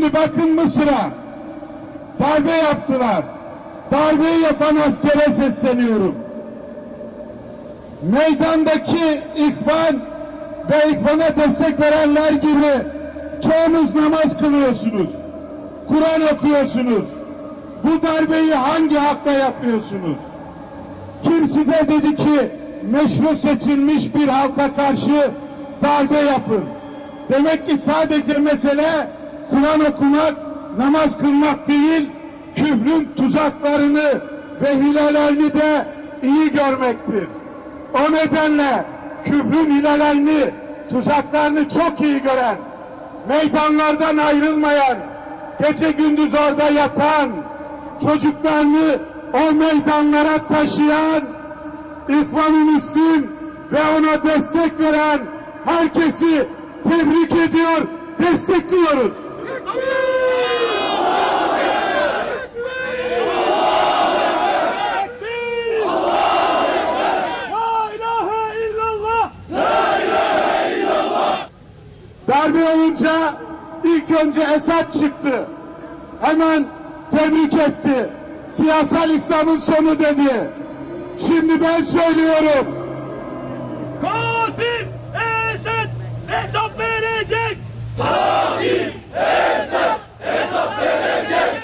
Şimdi bakın Mısır'a darbe yaptılar. Darbeyi yapan askere sesleniyorum. Meydandaki ihvan ve ihvana destek verenler gibi çoğunuz namaz kılıyorsunuz. Kur'an okuyorsunuz. Bu darbeyi hangi hakla yapıyorsunuz? Kim size dedi ki meşru seçilmiş bir halka karşı darbe yapın? Demek ki sadece mesele Kur'an okumak, namaz kılmak değil, küfrün tuzaklarını ve hilelerini de iyi görmektir. O nedenle küfrün hilelerini, tuzaklarını çok iyi gören, meydanlardan ayrılmayan, gece gündüz orada yatan, çocuklarını o meydanlara taşıyan, İhvan-ı Müslim ve ona destek veren herkesi tebrik ediyor, destekliyoruz. Darbe olunca ilk önce Esad çıktı. Hemen tebrik etti. Siyasal İslam'ın sonu dedi. Şimdi ben söylüyorum.